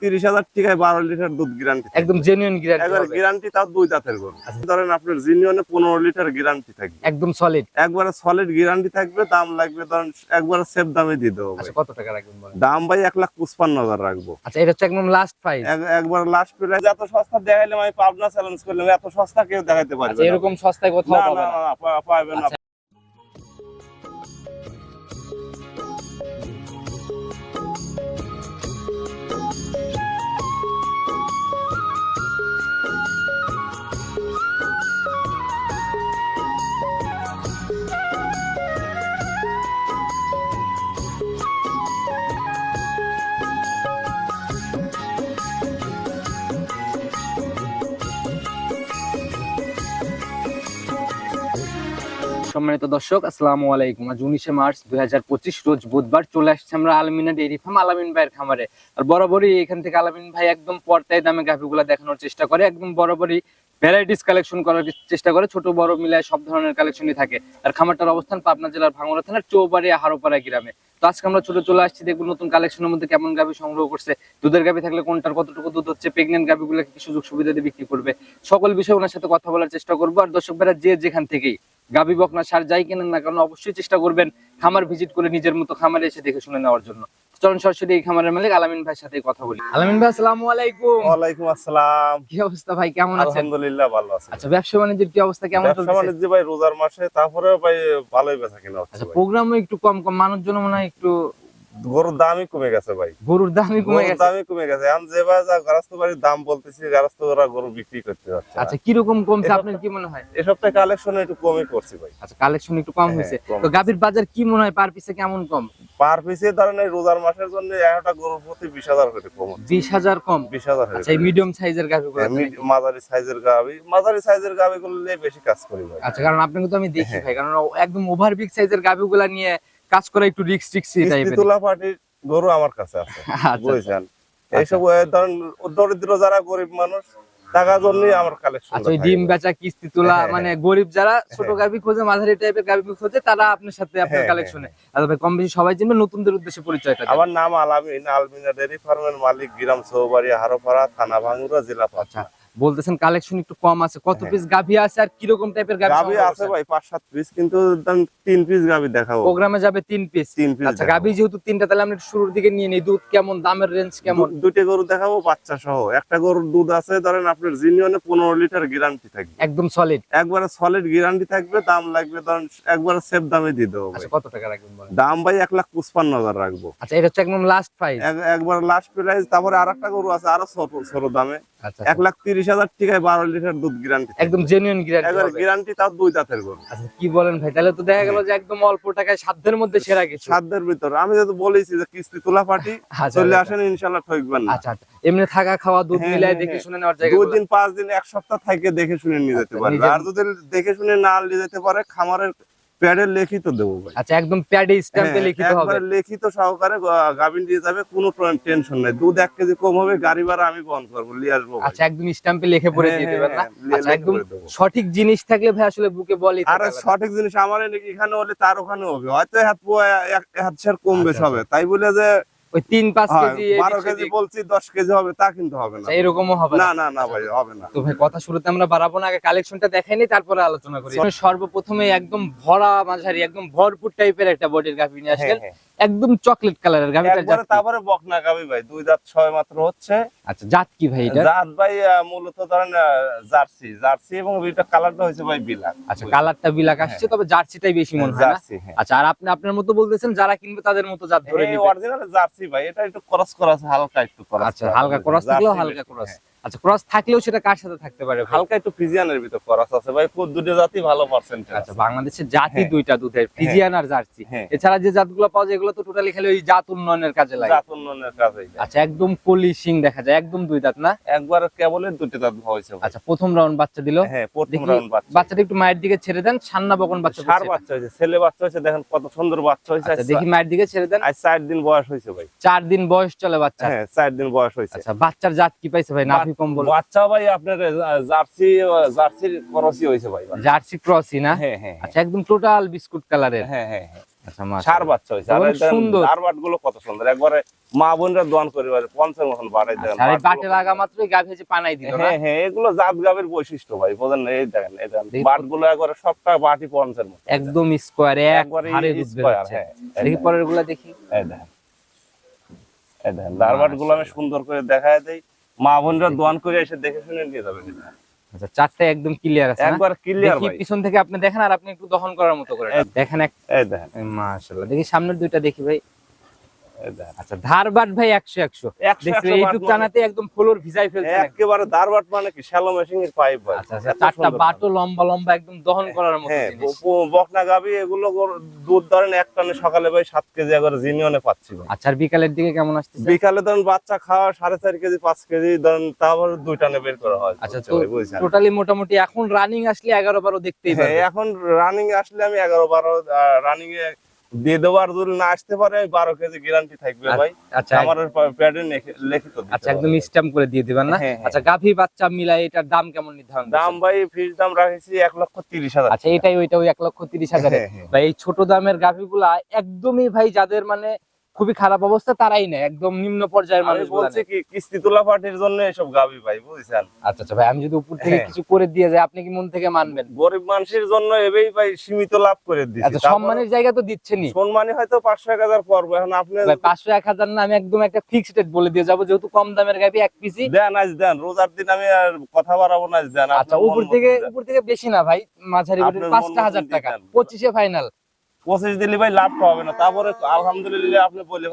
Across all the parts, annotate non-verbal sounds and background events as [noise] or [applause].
তিরিশ হাজার টাকায় বারো লিটার দুধ গ্যারান্টি একদম জেনুইন গ্যারান্টি একবার গ্যারান্টি তাও দুই দাঁতের গরু। ধরেন আপনার জিনিয়নে পনেরো লিটার গ্যারান্টি থাকবে। একদম সলিড একবারে সলিড গ্যারান্টি থাকবে দাম লাগবে ধরেন একবারে সেফ দামে দিয়ে দেবো। আচ্ছা কত টাকা রাখবেন দাম ভাই এক লাখ পঁচপান্ন হাজার রাখব। আচ্ছা এটা হচ্ছে একদম লাস্ট প্রাইস একবার লাস্ট প্রাইস এত সস্তা দেখাইলাম আমি পাবনা চ্যালেঞ্জ করলাম এত সস্তা কেউ দেখাইতে পারবে আচ্ছা এরকম সস্তায় কোথাও পাবে না না। না, সম্মানিত দর্শক, আসসালামু আলাইকুম। আজ উনিশে মার্চ দুই হাজার পঁচিশ, রোজ বুধবার চলে আসছে আমরা আলমিনা ডেইরি ফার্ম, আলামিন ভাইয়ের খামারে। আর বরাবরই এখান থেকে আলামিন ভাই একদম পর্দায় দামে গাভিগুলো দেখানোর চেষ্টা করে, একদম বরাবরই ভ্যারাইটিস কালেকশন করার চেষ্টা করে, ছোট বড় মিলায় সব ধরনের কালেকশনই থাকে। আর খামারটার অবস্থান পাবনা জেলার ভাঙড়া থানার চৌবাড়ি হারোপাড়া গ্রামে। তো আজকে আমরা ছোট চলে আসছি, দেখব নতুন কালেকশনের মধ্যে কেমন গাভি সংগ্রহ করছে। দুধের গাভি থাকলে কোনটার কতটুকু দুধ হচ্ছে প্রেগনেন্ট গাভিগুলো কি সুযোগ সুবিধা দিয়ে বিক্রি করবে। সকল বিষয়ে ওনার সাথে কথা বলার চেষ্টা করব। আর দর্শক ভাইরা, যে যেখান থেকেই গাবি বকনা সার যাই কেনেন না কারণ অবশ্যই চেষ্টা করবেন খামার ভিজিট করে নিজের মতো খামারে এসে দেখে শুনে নেওয়ার জন্য। চলুন সরাসরি খামারের মালিক আলামিন ভাইয়ের সাথে কথা বলি। আলামিন ভাই আসসালামু আলাইকুম। ওয়ালাইকুম আসসালাম। কি অবস্থা ভাই কেমন আছেন? আলহামদুলিল্লাহ ভালো আছি আচ্ছা ব্যবসা বাণিজ্যের কি অবস্থা কেমন ব্যবসা বাণিজ্য ভাই রোজার মাসে তারপরে ভাই ভালোই বেচা কিনা হচ্ছে আচ্ছা প্রোগ্রামও একটু কম কম মানুষজন মনে হয় একটু গরুর দামই কমে গেছে ভাই। গরুর দামই কমে গেছে। দামই কমে গেছে। এখন যা গারাস্ত বাড়ির দাম বলতেছি গারাস্ত ওরা গরু বিক্রি করতে যাচ্ছে আচ্ছা কীরকম কমছে আপনার কি মনে হয়? এ সপ্তাহে কালেকশন একটু কমই করছি ভাই। আচ্ছা কালেকশন একটু কম হ্যাঁ, হয়েছে। তো গাভীর বাজার কি মনে হয় পার পিসে কেমন কম? পার পিসে ধরেন এই রোজার মাসের জন্য একটা গরুর প্রতি বিশ হাজার করে কম। বিশ হাজার কম? বিশ হাজার আচ্ছা মিডিয়াম সাইজের গাভী মাঝারি সাইজের গাবি মাঝারি সাইজেরগুলো বেশি কাজ করি ভাই। আচ্ছা কারণ আপনাকে তো আমি দেখি হ্যাঁ। ভাই কারণ একদম ওভার বিগ সাইজের গাভিগুলা নিয়ে কাজ করা একটু রিক্স টিক্সি টাইপের তুলা পাটির গরু আমার কাছে আছে আচ্ছা বুঝছেন? এইসব ধরেন দরিদ্র যারা গরিব মানুষ টাকার জন্যই আমার কালেকশন আচ্ছা ডিম বেচা কিস্তি তোলা হ্যাঁ, মানে গরিব যারা ছোট গাবি খোঁজে মাঝারি টাইপের গাবি খোঁজে তারা আপনার সাথে আপনার হ্যাঁ, কালেকশনে আচ্ছা ভাই কম বেশি সবাই চিনবে নতুনদের উদ্দেশ্যে পরিচয়টা। আমার নাম আলামিন আলমিনা ডেরি ফার্মের মালিক গ্রাম সৌবাড়ি হারোপাড়া থানা ভাঙ্গুরা জেলা আচ্ছা। বলতেছেন কালেকশন একটু কম আছে। কত হ্যাঁ। পিস গাভি আছে আর কীরকম টাইপের গাভি গাবি আছে ভাই পাঁচ সাত পিস কিন্তু দাম তিন পিস গাবি দেখাবো। প্রোগ্রামে যাবে তিন পিস তিন পিস আচ্ছা গাভি যেহেতু তিনটা তাহলে আমরা শুরুর দিকে নিয়ে নিই। দুধ কেমন দামের রেঞ্জ কেমন? দুইটা গরু দেখাবো বাচ্চা সহ। একটা গরুর দুধ আছে ধরেন আপনার জিনিয়নে পনেরো লিটার গ্যারান্টি থাকবে। একদম সলিড একবারে সলিড গ্যারান্টি থাকবে দাম লাগবে ধরেন একবারে সেফ দামে দিয়ে দেবো ভাই। আচ্ছা কত টাকা রাখবেন বলেন? দাম ভাই এক লাখ পঁচপান্ন হাজার রাখব। আচ্ছা এটা হচ্ছে একদম লাস্ট প্রাইস একবার লাস্ট প্রাইস তারপরে আরেকটা গরু আছে আরও ছোট ছোট দামে। এক লাখ তিরিশ হাজার টাকায় বারো লিটার দুধ গ্যারান্টি একদম জেনুইন গ্যারান্টি তাও দুই দাঁতের গরু। আচ্ছা কি বলেন ভাই? তাহলে তো দেখা গেল যে একদম অল্প টাকায় সাধ্যের মধ্যে সেরা কিছু। সাধ্যের ভিতর। আমি যেহেতু বলেছি যে কিস্তি তোলা পাটি [laughs] আচ্ছা, চলে আচ্ছা। আসেন ইনশাল্লাহ ঠকবেন না। আচ্ছা আচ্ছা। এমনি থাকা খাওয়া দুধ হ্যাঁ, মিলাই হ্যাঁ, দেখে হ্যাঁ। শুনে নেওয়ার জায়গা দুই দিন পাঁচ দিন এক সপ্তাহ থেকে দেখে শুনে নিয়ে যেতে আচ্ছা, নিজের- আর যদি দেখে শুনে না নিয়ে যেতে পারে খামারের প্যাডের লিখিত দেবো ভাই। আচ্ছা একদম প্যাডে স্ট্যাম্পে হ্যাঁ, লিখিত হবে। একবার লিখিত সহকারে গাবিন দিয়ে যাবে কোনো টেনশন নাই। দুধ এক কেজি কম হবে গাড়ি ভাড়া আমি বহন করব নিয়ে আসব আচ্ছা একদম স্ট্যাম্পে লিখে পড়ে হ্যাঁ, দিয়ে দেবেন না? হ্যাঁ, আচ্ছা একদম সঠিক জিনিস থাকলে ভাই আসলে বুকে বলি আর সঠিক জিনিস আমার নাকি এখানে হলে তার ওখানে হবে? হয়তো হাত পোয়া এক হাত কম সবে বেশ হবে তাই বলে যে ওই তিন পাঁচ হয়, কেজি এদিক বারো কেজি বলছি দশ কেজি হবে তা কিন্তু হবে না। এরকমও হবে না। না না না ভাই হবে না। তো ভাই কথা শুরুতে আমরা বাড়াবো না আগে কালেকশনটা দেখাইনি তারপরে আলোচনা করি। সর্বপ্রথমে একদম ভরা মাঝারি একদম ভরপুর টাইপের একটা বডির গাফি নিয়ে আসলেন। হ্যাঁ, একদম চকলেট কালারের গাভিটা একবারে তারপরে বকনা গাবি ভাই দুই দাঁত ছয় মাত্র হচ্ছে। আচ্ছা জাত কি ভাই এটা? জাত ভাই মূলত ধরেন জার্সি। জার্সি এবং এটা কালারটা হয়েছে ভাই বিলাক। আচ্ছা কালারটা বিলাক আসছে তবে জার্সিটাই বেশি মনে হয় হ্যাঁ। আচ্ছা আর আপনি আপনার মতো বলতেছেন যারা কিনবে তাদের মতো জাত ধরে নিবে। অরিজিনাল জার্সি ভাই এটা একটু ক্রস করা আছে হালকা একটু ক্রস আচ্ছা হালকা ক্রস থাকলেও হালকা ক্রস আচ্ছা ক্রস থাকলেও সেটা কার সাথে থাকতে পারে হালকা একটু ফিজিয়ানের ভিতর ক্রস আছে ভাই দুটো জাতি ভালো পার্সেন্টেজ আচ্ছা বাংলাদেশের জাতি হ্যাঁ। দুইটা দুধের ফিজিয়ান আর জার্সি। হ্যাঁ। এছাড়া যে জাতগুলো পাওয়া যায় এগুলো তো টোটালি খালি ওই জাত উন্নয়নের কাজে লাগে। জাত উন্নয়নের কাজ হয়ে আচ্ছা একদম সিং দেখা যায় একদম দুই দাঁত না? একবার কেবল দুটো দাঁত হয়েছে আচ্ছা প্রথম রাউন্ড বাচ্চা দিল। হ্যাঁ প্রথম রাউন্ড বাচ্চা। বাচ্চাটা একটু মায়ের দিকে ছেড়ে দেন সান্না বকন বাচ্চা সার বাচ্চা হয়েছে ছেলে বাচ্চা হয়েছে দেখেন কত সুন্দর বাচ্চা হয়েছে। আচ্ছা দেখি মায়ের দিকে ছেড়ে দেন। আজ চার দিন বয়স হয়েছে ভাই। চার দিন বয়স চলে বাচ্চা। হ্যাঁ চার দিন বয়স হয়েছে। আচ্ছা বাচ্চার জাত কি পাইছে ভাই? নাভি বাচ্চা ভাই আপনার জার্সি করসি ভাই জার্সি ক্রসই না? হ্যাঁ হ্যাঁ হ্যাঁ। আচ্ছা একদম টোটাল বিস্কুট কালারের হ্যাঁ হ্যাঁ হ্যাঁ। আচ্ছা সার বাচ্চা হয়েছে। আর অনেক এই দেখেন সুন্দর। ধার বাটগুলো কত সুন্দর। একবারে মা বোনরা দোয়ান করে পারে পঞ্চের মতন বাড়াই দেন। আচ্ছা, আর বাটে লাগা মাত্রই গাভী যে পানাই দিল হ্যাঁ হ্যাঁ এগুলো জাত বৈশিষ্ট্য ভাই এই দেখেন এই দেখেন। দেখি- বাটগুলো একবারে সবটা বাটি পঞ্চের মতো। একদম স্কোয়ার একবারে হ্যাঁ, দেখি পরেরগুলা দেখি। এই দেখেন। এই দেখেন ধারবাটগুলো আমি সুন্দর করে দেখায় দেই। মা বোনরা দোয়ান করে এসে দেখে শুনে নিয়ে যাবে আচ্ছা চারটা একদম ক্লিয়ার আছে একবার ক্লিয়ার ভাই। পিছন থেকে আপনি দেখেন আর আপনি একটু দহন করার মতো করে দেখেন এক এই দেখেন। মাশাআল্লাহ। দেখি সামনের দুইটা দেখি ভাই। আচ্ছা ধারবাট ভাই একশো একশো। একশো দেখছি একশো এইটুক বাট টানাতে একদম ফ্লোর ভিজাই ফেলছে একেবারে ধারবাট মানে কি? শ্যালো মেশিং এর পাইপ চারটা সুন্দর লম্বা লম্বা একদম দহন করার মতো জিনিস। ব- ব- বকনা গাবি এগুলো দুধ ধরেন এক টানে সকালে ভাই সাত কেজি একবার জিনিয়নে পাচ্ছি আচ্ছা আর বিকালের দিকে কেমন আসতেছে? বিকালে ধরেন বাচ্চা খাওয়া সাড়ে চার কেজি পাঁচ কেজি ধরেন তারপর দুই টানে বের করা হয়। আচ্ছা? টোটালি মোটামুটি এখন রানিং আসলে এগারো বারো দেখতেই হ্যাঁ এখন রানিং আসলে আমি এগারো বারো রানিং এ দিয়ে যদি না আসতে পারে বারো কেজি গ্যারান্টি থাকবে ভাই। আচ্ছা। আমার প্যাডে লিখিত আচ্ছা একদম স্ট্যাম্প করে দিয়ে দিবেন না? হ্যাঁ, হ্যাঁ। আচ্ছা গাভী বাচ্চা মিলাই এটার দাম কেমন নির্ধারণ দাম ভাই ফিস দাম রাখেছি এক লক্ষ তিরিশ হাজার আচ্ছা এটাই ওইটা ওই এক লক্ষ তিরিশ হাজার। হ্যাঁ, হ্যাঁ। এই ছোট দামের গাভীগুলা একদমই ভাই যাদের মানে খুবই খারাপ অবস্থা তারাই নেয়। একদম নিম্ন পর্যায়ের মানুষ বলছে কি কিস্তি তোলা পার্টির জন্য এসব গাবি ভাই বুঝছেন? আচ্ছা আচ্ছা ভাই আমি যদি উপর থেকে হ্যাঁ। কিছু করে দিয়ে যাই আপনি কি মন থেকে মানবেন? গরিব মানুষের জন্য এবেই ভাই সীমিত লাভ করে দিচ্ছি আচ্ছা সম্মানের জায়গা তো দিচ্ছেনই। সম্মানী হয়তো পাঁচশো এক হাজার পড়ব। এখন আপনি ভাই পাঁচশো এক হাজার না আমি একদম একটা ফিক্সড রেট বলে দিয়ে যাব যেহেতু কম দামের গাবি এক পিসি দেন আজ দেন রোজার দিন আমি আর কথা বাড়াবো না আজ দেন আচ্ছা উপর থেকে উপর থেকে বেশি না ভাই মাঝারি আপনার বাড়ির মন পাঁচটা মতন হাজার দিয়ে টাকা দেন। পঁচিশে ফাইনাল পঁচিশ দিলে ভাই লাভটা হবে না। তারপরে আলহামদুলিল্লাহ আপনি বলে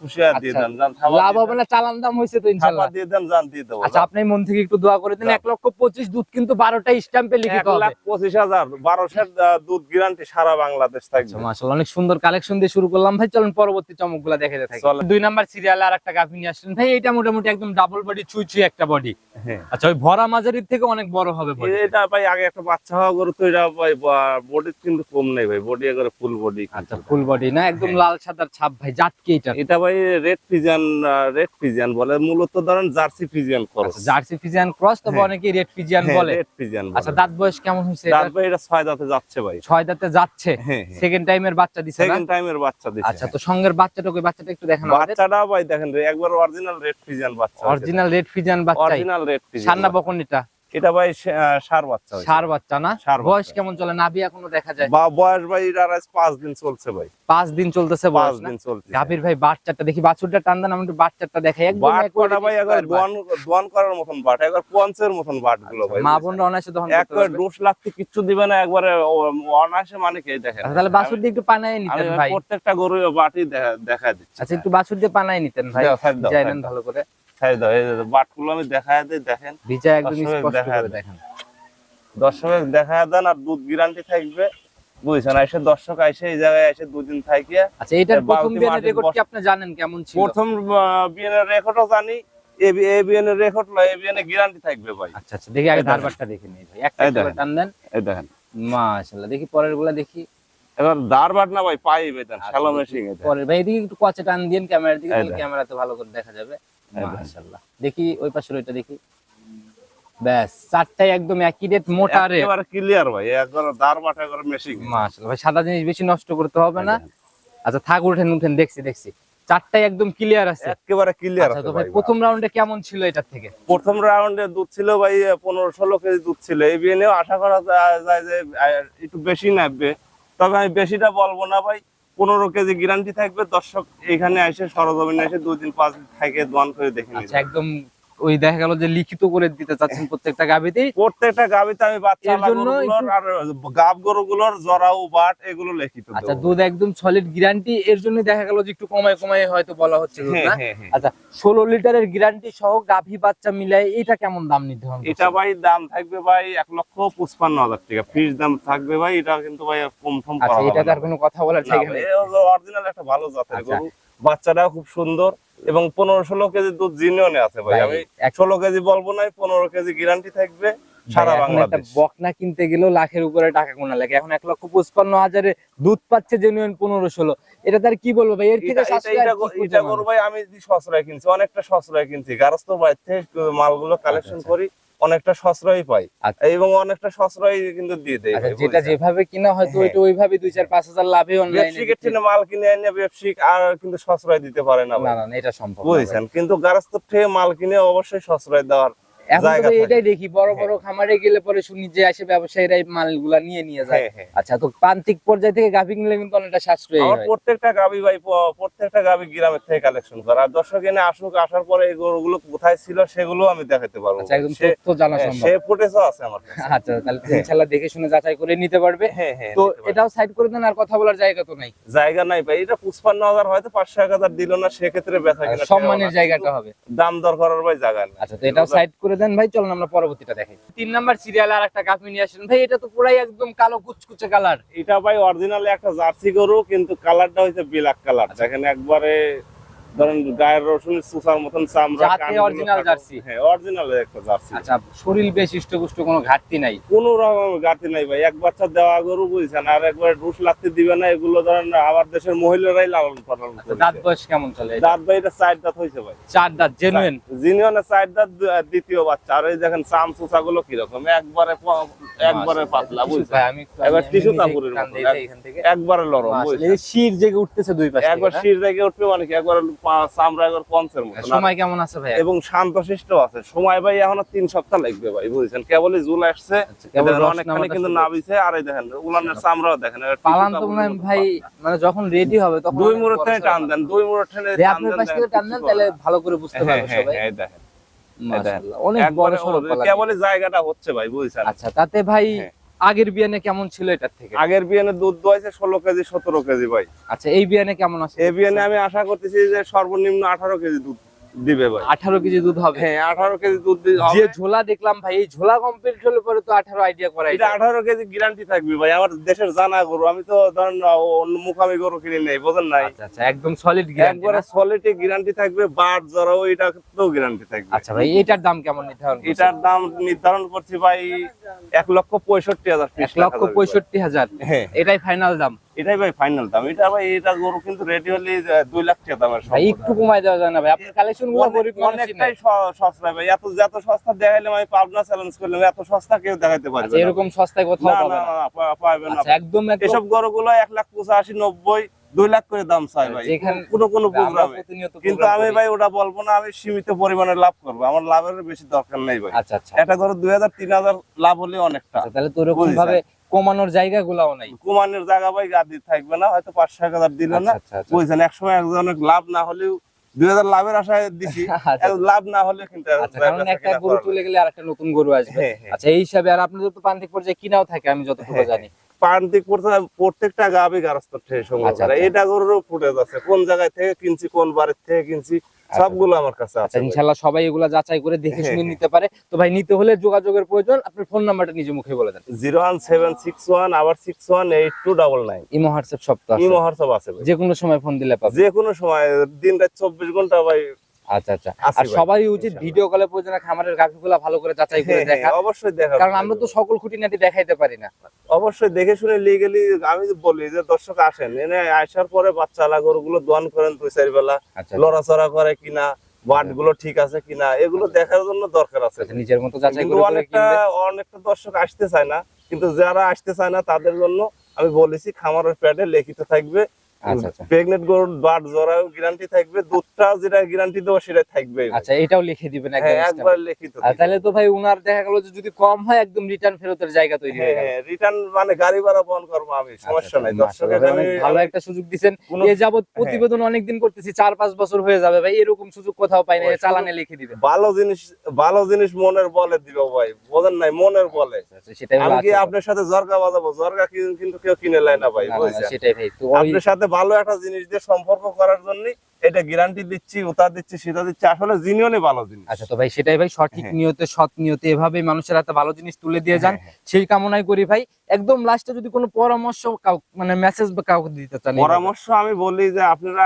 খুশি আর দিয়ে আচ্ছা, দেন যান লাভ হবে না চালান দাম হয়েছে তো দিয়ে দেন যান দিয়ে দেবো আচ্ছা আপনি মন থেকে একটু দোয়া করে দিন এক লক্ষ পঁচিশ দুধ কিন্তু বারোটা স্ট্যাম্পে লিখিত এক লাখ পঁচিশ হাজার বারোশের দুধ গ্যারান্টি সারা বাংলাদেশ আচ্ছা থাকবে মাশাআল্লাহ অনেক সুন্দর কালেকশন দিয়ে শুরু করলাম। ভাই চলুন পরবর্তী চমকগুলো দেখে থাকি চলেন। দুই নাম্বার সিরিয়ালে আর একটা গাভী নিয়ে আসলেন। ভাই এটা মোটামুটি একদম ডাবল বডি চুই চুই একটা বডি হ্যাঁ। আচ্ছা ওই ভরা মাঝারির থেকে অনেক বড় হবে। এটা ভাই আগে একটা বাচ্চা হওয়া গরু তো এটা ভাই বডি কিন্তু কম নেই ভাই বডি একেবারে ফুল বডি আচ্ছা ফুল বডি না? একদম হ্যাঁ। লাল সাদার ছাপ ভাই জাত কি এটা এটা ভাই রেড ফিজিয়ান রেড ফিজিয়ান বলে। মূলত ধরেন Jersey Friesian cross Jersey Friesian cross হ্যাঁ। অনেকেই রেড ফিজিয়ান বলে। রেড ফিজিয়ান আচ্ছা দাঁত বয়স কেমন হয়েছে দাঁত ভাই এটা ছয় দাঁতে যাচ্ছে ভাই। ছয় দাঁতে যাচ্ছে? হ্যাঁ সেকেন্ড টাইমের বাচ্চা দিছে সেকেন্ড টাইমের বাচ্চা দিছে। আচ্ছা তো সঙ্গের বাচ্চাটাকে বাচ্চাটা একটু দেখেন বাচ্চাটা ভাই দেখেন একবার অরিজিনাল রেড ফিজিয়ান বাচ্চা অরিজিনাল রেড ফিজিয়ান বাচ্চাই। অরিজিনাল রেড ফিজিয়ান সান্না বকনিটা। এটা ভাই সে- আহ, ষাঁড় বাচ্চা সার বাচ্চা না? বয়স কেমন চলে? নাভি এখনও দেখা যায়? বা বয়স ভাই পাঁচ দিন চলছে ভাই। পাঁচ দিন চলতেছে পাঁচ দিন চলছে গাভীর ভাই বাচ্চাটা দেখি বাছুরটা টান দেন আমি একটু বাচ্চাটা দেখাই। ভাই একবার দোয়ান দোয়ান করার মতন বাট একবার পঞ্চের মতন বাটগুলো ভাই। মা বোনরা অনায়াসে করতে একবার। ডোস লাগতে কিচ্ছু দিবে না একবারে অনায়াসে মানে কে দেখেন আচ্ছা, তাহলে বাছুর দিয়ে একটু পানায় নিতেন ভাই। প্রত্যেকটা গরু বাটি দেখা- দেখা দিচ্ছি। আচ্ছা একটু বাছুর দিয়ে পানায় নিতেন ভাই। ভালো করে। দাও। এই বাটগুলো আমি দিই দেখেন। ভিজা একদম স্পষ্ট করে দেখেন। দর্শক দেন আর দুধ গ্যারান্টি থাকবে। বুঝছেন? দর্শক এই জায়গায় এসে দুদিন আচ্ছা প্রথম বিয়ানের রেকর্ড কি আপনি জানেন কেমন ছিল? প্রথম বিএনের রেকর্ডও জানি। রেকর্ড নয় এ বিএনের গ্যারান্টি থাকবে ভাই। আচ্ছা আচ্ছা দেখি আগে ধারবারটা দেখে নিই ভাই। একটা টান দেন। এই দেখেন। মাশাআল্লাহ দেখি পরেরগুলা দেখি। এবার দাঁড় বাট না ভাই পাই বেতন আচ্ছা, মেশিং এটা। পরের ভাই এদিকে একটু কচে টান দিন ক্যামেরার দিকে ক্যামেরাতে ভালো করে দেখা যাবে। মাশাআল্লাহ। দেখি ওই পাশের ওইটা দেখি। ব্যাস চারটাই একদম একই রেট মোটা রে একেবারে ক্লিয়ার ভাই একবার দাঁড় বাট একবার মেশিং মাশাআল্লাহ। ভাই সাদা জিনিস বেশি নষ্ট করতে হবে না। আচ্ছা। থাক উঠেন উঠেন দেখছি দেখছি। চারটাই একদম ক্লিয়ার আছে। একেবারে ক্লিয়ার আচ্ছা আছে ভাই প্রথম রাউন্ডে কেমন ছিল থেকে? প্রথম রাউন্ডে দুধ ছিল ভাই পনেরো ষোলো কেজি দুধ ছিল। এই বিএনেও আশা করা যায় যে একটু বেশি নামবে। তবে আমি বেশিটা বলব না ভাই। পনেরো কেজি গ্যারান্টি থাকবে দর্শক এখানে এসে সরজমিনে এসে দুই দিন পাঁচ দিন থেকে দোয়ান করে দেখে আচ্ছা একদম ওই দেখা গেল যে লিখিত করে দিতে চাচ্ছেন প্রত্যেকটা গাবিতেই প্রত্যেকটা গাবিতে আমি বাচ্চা এর জন্য আর গাব গরুগুলোর জরাউ বাট এগুলো লিখিত আচ্ছা দুধ একদম সলিড গ্যারান্টি এর জন্য দেখা গেল যে একটু কমায় কমায় হয়তো বলা হচ্ছে হ্যাঁ, না হ্যাঁ, হ্যাঁ। আচ্ছা ষোলো লিটারের গ্যারান্টি সহ গাভী বাচ্চা মিলাই এটা কেমন দাম নির্ধারণ? এটা ভাই দাম থাকবে ভাই এক লক্ষ পঁচপান্ন হাজার টাকা ফিস দাম থাকবে ভাই এটা কিন্তু ভাই কম সম আচ্ছা করা এটা না। কোনো কথা বলার ঠিক নেই অরিজিনাল একটা ভালো জাতের আচ্ছা। গরু বাচ্চাটাও খুব সুন্দর এবং পনেরো ষোলো কেজি দুধ জিনিয়নে আছে ভাই। আমি ষোলো কেজি বলব নাই পনেরো কেজি গ্যারান্টি থাকবে সারা বাংলাদেশ। বকনা কিনতে গেলেও লাখের উপরে টাকা গোনা লাগে। এখন এক লক্ষ পঁচপান্ন হাজারে দুধ পাচ্ছে জেনুইন পনেরো ষোলো। এটা তার কি বলব ভাই? এর থেকে এটা- ভাই আমি কিনছি অনেকটা কিনছি। গারস্থ বাড়ি থেকে মালগুলো কালেকশন আচ্ছা। করি। অনেকটা সশ্রয় পাই। আচ্ছা। এবং অনেকটা সশ্রয় কিন্তু দিয়ে দেয় আচ্ছা যেটা যেভাবে কিনা হয়তো হ্যাঁ। ওইটা ওইভাবে দুই চার পাঁচ হাজার লাভে অনলাইনে থেকে মাল কিনে এনে ব্যবসায়িক আর কিন্তু সশ্রয় দিতে পারে না না না এটা সম্ভব বুঝছেন? কিন্তু গারস্থ থেকে মাল কিনে অবশ্যই সশ্রয় দেওয়ার এখন তো। এটাই দেখি বড় বড় খামারে গেলে পরে শুনি যে আসে ব্যবসায়ীরা এই মালগুলা নিয়ে নিয়ে যায়। আচ্ছা তো প্রান্তিক পর্যায় থেকে গাভি কিনলে কিন্তু অনেকটা সাশ্রয়ী হয়। প্রত্যেকটা গাবি ভাই প্রত্যেকটা গাবি গ্রামের থেকে কালেকশন করা। আর দর্শক এনে আসুক আসার পরে এই গরুগুলো কোথায় ছিল সেগুলো আমি দেখাতে পারব। আচ্ছা একদম তথ্য জানা সম্ভব। সে ফুটেজও আছে আমার কাছে। [laughs] আচ্ছা তাহলে ইনশাআল্লাহ দেখে শুনে যাচাই করে নিতে পারবে। হ্যাঁ হ্যাঁ তো এটাও সাইড করে দেন আর কথা বলার জায়গা তো নাই। জায়গা নাই ভাই এটা পুষ্পান্ন হাজার হয়তো পাঁচশো এক হাজার দিল না সেক্ষেত্রে কিনা সম্মানের জায়গাটা হবে। দাম দর করার ভাই জায়গা আচ্ছা তো এটাও সাইড করে দেন ভাই, চলুন আমরা পরবর্তীটা দেখি তিন নাম্বার সিরিয়াল আর একটা গাভি নিয়ে আসেন। ভাই, এটা তো পুরাই একদম কালো কুচকুচে কালার এটা ভাই অরিজিনাল একটা জার্সি গরু, কিন্তু কালারটা হচ্ছে ব্ল্যাক কালার দেখেন একবারে ধরেন গায়ের রসুন সুসার মতন চামড়া original কাটা- জার্সি। হ্যাঁ অরিজিনাল একটা জার্সি। আচ্ছা শরীর বেশ ইষ্টপুষ্ট কোনো ঘাটতি নাই? কোন রকম গাতি নাই ভাই। এক বাচ্চা দেওয়া গরু বুঝছেন আর একবার ডুস লাগতে দিবে না এগুলো ধরেন আমার দেশের মহিলারাই লালন পালন আচ্ছা, করে দাঁত বয়স কেমন চলে? দাঁত ভাই এটা চার দাঁত হয়েছে ভাই। চার দাঁত জেনুইন জিনিয়নে চার দাঁত দ্বিতীয় বাচ্চা। আর এই দেখেন চাম চুচা গুলো কীরকম? একবারে একবারে পাতলা বুঝছেন? ভাই আমি আমি টিস্যু কাপড়ের মতো। একবারে লরম বুঝছেন? এই শির জেগে উঠতেছে দুই পাশে একবার শির জায়গায় উঠবে মানে কি? একবার চামড়া পঞ্চের মতো। সময় কেমন আছে ভাই এবং শান্তশিষ্ট আছে। সময় ভাই এখনও তিন সপ্তাহ লাগবে ভাই বুঝছেন? কেবলই জুল আসছে আচ্ছা, অনেকখানি কিন্তু নাবিছে আর এই দেখেন উলানের চামড়াও দেখেন পালান তো হয় ভাই মানে যখন রেডি হবে তখন দুই অনেক মুড়ো টেনে টান দেন দুই মুড়ো টেনে টান দেন, পাশ থেকে টান দেন তাহলে ভালো করে বুঝতে হ্যাঁ, পারবে হ্যাঁ, সবাই হ্যাঁ, দেখেন। মাশাআল্লাহ, অনেক বড় কেবলই জায়গাটা হচ্ছে ভাই বুঝছেন? আচ্ছা তাতে ভাই হ্যাঁ। আগের বিয়ানে কেমন ছিল এটার থেকে? আগের বিয়ানে দুধ দোয়াইছে ষোলো কেজি সতেরো কেজি ভাই। আচ্ছা এই বিয়ানে কেমন আছে? এই বিয়ানে আমি আশা করতেছি যে সর্বনিম্ন আঠারো কেজি দুধ। দিবে ভাই। আঠারো কেজি দুধ হবে। হ্যাঁ আঠারো কেজি দুধ যে ঝোলা দেখলাম ভাই এই ঝোলা কমপ্লিট হলে পরে তো আঠারো আইডিয়া করাই এটা আঠারো কেজি গ্যারান্টি থাকবে ভাই আমার দেশের জানা গরু আমি তো ধরেন অন্য মুখামি গরু কিনে নেই বোঝেন নাই? আচ্ছা আচ্ছা একদম সলিড একবারে সলিডে গ্যারান্টি থাকবে বাট জরাও এটা তো গ্যারান্টি থাকবে। আচ্ছা ভাই এটার দাম কেমন নির্ধারণ? এটার দাম নির্ধারণ করছি ভাই এক লক্ষ পঁয়ষট্টি হাজার এক লক্ষ পঁয়ষট্টি হাজার। হ্যাঁ। এটাই ফাইনাল দাম। এটাই ভাই ফাইনাল দাম। এটা ভাই এটা গরু কিন্তু রেডি হলে দুই লাখ টাকা দামের ভাই একটু কমাই দেওয়া যায় না ভাই। আপনার কালেকশনগুলো গরিব মানুষই অনেকটাই সস্তা ভাই। এত যত সস্তা দেখাইলাম আমি পাবনা চ্যালেঞ্জ করলাম এত সস্তা কেউ দেখাইতে পারবে আচ্ছা না। এরকম সস্তায় না কোথাও না পাবে না, না না, পাবে না। আচ্ছা একদম এসব গরুগুলো লাখ পঁচাশি নব্বই দুই লাখ করে দাম চাই ভাই। কোনো কোনো প্রোগ্রামে কিন্তু আমি ভাই ওটা বলব না আমি সীমিত পরিমাণে লাভ করব। আমার লাভের বেশি দরকার নেই ভাই। আচ্ছা একটা গরু দুই হাজার তিন হাজার লাভ হলে অনেকটা। তাহলে তো ওরকম ভাবে কমানোর জায়গাগুলোও নাই কুমানের জায়গা ভাই গাদি থাকবে না হয়তো পাঁচশো এক হাজার দিল না আচ্ছা, আচ্ছা, আচ্ছা। বুঝছেন একসময় একজনের লাভ না হলেও দুই হাজার লাভের আশায় দিছি [laughs] আচ্ছা। লাভ না হলে কিন্তু আচ্ছা একটা গরু চলে গেলে আর একটা নতুন গরু আসবে হ্যাঁ, হ্যাঁ। আচ্ছা এই হিসাবে আর আপনাদের তো প্রান্তিক পর্যায়ে কিনাও থাকে আমি যতটুকু হ্যাঁ, জানি প্রান্তিক প্রত্যেকটা গাবি গারস্থ আচ্ছা, করা আচ্ছা। এটা গরুরও ফুটেজ আছে কোন জায়গায় থেকে কিনছি কোন বাড়ির থেকে কিনছি সবগুলো আমার কাছে আছে ইনশাআল্লাহ সবাই এগুলা যাচাই করে দেখে শুনে। [laughs] নিতে পারে। তো ভাই নিতে হলে যোগাযোগের প্রয়োজন। আপনার ফোন নাম্বারটা নিজে মুখে বলে দেন। Zero one seven six one আবার six one eight two double nine. Imo WhatsApp আছে। ভাই। যে কোনো সময় ফোন দিলে পাবে যে কোনো সময় দিন রাত চব্বিশ ঘণ্টা ভাই আচ্ছা আচ্ছা। আর উচিত ভিডিও কলে প্রয়োজনে খামারের গাভিগুলা ভালো করে যাচাই করে হ্যাঁ, দেখা। হ্যাঁ, অবশ্যই দেখা কারণ আমরা তো সকল খুঁটিনাটি দেখাইতে পারি না। অবশ্যই দেখে শুনে লিগেলি আমি বলি যে দর্শক আসেন এনে আসার পরে বাচ্চা গরুগুলো দোয়ান করেন দুই চার বেলা আচ্ছা লড়াচড়া করে কিনা বাটগুলো ঠিক আছে কিনা এগুলো দেখার জন্য দরকার আছে। আচ্ছা, নিজের মতো যাচাই করে অনেকটা অনেকটা দর্শক আসতে চায় না কিন্তু যারা আসতে চায় না তাদের জন্য আমি বলেছি খামারের প্যাডে লিখিত থাকবে। আচ্ছা আচ্ছা প্রেগনেন্ট গরুর বাট জরাও গ্যারান্টি থাকবে দুধটা যেটা গ্যারান্টি দেবো সেটা থাকবে। আচ্ছা এটাও লিখে দিবেন একদম হ্যাঁ একবার লিখিত আর তাহলে তো ভাই উনার দেখা গেল যে যদি কম হয় একদম রিটার্ন ফেরতের জায়গা তৈরি হয়ে গেল। রিটার্ন মানে গাড়ি ভাড়া বহন করব আমি সমস্যা নাই আচ্ছা, দর্শকের আমি ভালো একটা সুযোগ এ যাবত প্রতিবেদন অনেকদিন করতেছি চার পাঁচ বছর হয়ে যাবে ভাই এরকম সুযোগ কোথাও পাই না চালানে লিখে দিবেন। ভালো জিনিস ভালো জিনিস মনের বলে দিব ভাই বোঝেন নাই মনের বলে। আচ্ছা, সেটাই আমি কি আপনার সাথে জর্গা বাজাবো? জর্গা কিন্তু কেউ কিনে লাই না ভাই সেটাই ভাই তো আপনার সাথে ভালো একটা জিনিস দিয়ে সম্পর্ক করার জন্য এটা গ্যারান্টি দিচ্ছি ওটা দিচ্ছি সেটা দিচ্ছি আসলে জিনিয়নে ভালো জিনিস আচ্ছা তো ভাই সেটাই ভাই সঠিক হ্যাঁ। নিয়তে সৎ নিয়তে এভাবে মানুষের হাতে ভালো জিনিস তুলে দিয়ে যান হ্যাঁ, হ্যাঁ। সেই কামনাই করি ভাই একদম লাস্টে যদি কোনো পরামর্শ মানে মেসেজ বা কাউকে দিতে চান পরামর্শ আমি বলি যে আপনারা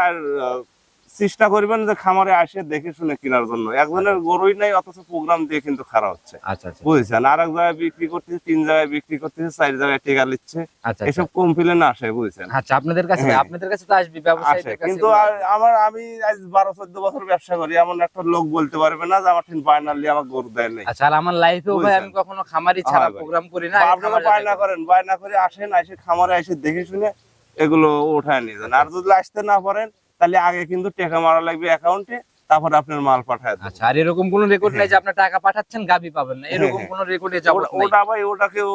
চেষ্টা করবেন যে খামারে আসে দেখে শুনে কেনার জন্য। একজনের গরুই নাই অথচ প্রোগ্রাম দিয়ে কিন্তু খারাপ হচ্ছে। আচ্ছা আচ্ছা। বুঝছেন? আর এক জায়গায় বিক্রি করতেছে তিন জায়গায় বিক্রি করতেছে চার জায়গায় টেকা নিচ্ছে। আচ্ছা এসব কমপ্লেন আসে বুঝছেন? আচ্ছা আপনাদের কাছে হ্যাঁ। আপনাদের কাছে তো আসবে আসে। কিন্তু আমার আমি আজ বারো চোদ্দ বছর ব্যবসা করি এমন একটা লোক বলতে পারবে না যে আমার ঠিক বায়নালি আমার গরু দেয় নাই। আচ্ছা আর আমার লাইফেও ভাই আমি কখনো খামারি ছাড়া প্রোগ্রাম করি না আপনারা বায়না করেন বায়না করে আসেন এসে খামারে এসে দেখে শুনে এগুলো উঠায় নিয়ে যান। আর যদি আসতে না পারেন তাহলে আগে কিন্তু টাকা মারা লাগবে অ্যাকাউন্টে তারপরে আপনার মাল পাঠায়। আচ্ছা আর এরকম কোনো রেকর্ড নাই যে আপনার টাকা পাঠাচ্ছেন গাবি পাবেন না। এরকম হ্যাঁ, কোনো রেকর্ডে যাব ওটা- ভাই ওটা কেউ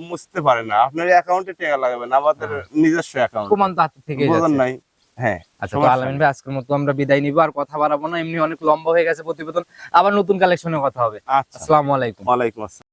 মুছতে পারে না। আপনার অ্যাকাউন্টে টাকা লাগবে না আমাদের নিজস্ব অ্যাকাউন্ট প্রমাণ তো হাত থেকে বোঝেন নাই। হ্যাঁ আচ্ছা তো আলামিন ভাই আজকের মতো আমরা বিদায় নিব আর কথা বাড়াবো না। এমনি অনেক লম্বা হয়ে গেছে প্রতিবেদন। আবার নতুন কালেকশনে কথা হবে। আচ্ছা। আসসালামু আলাইকুম। আসসালাম।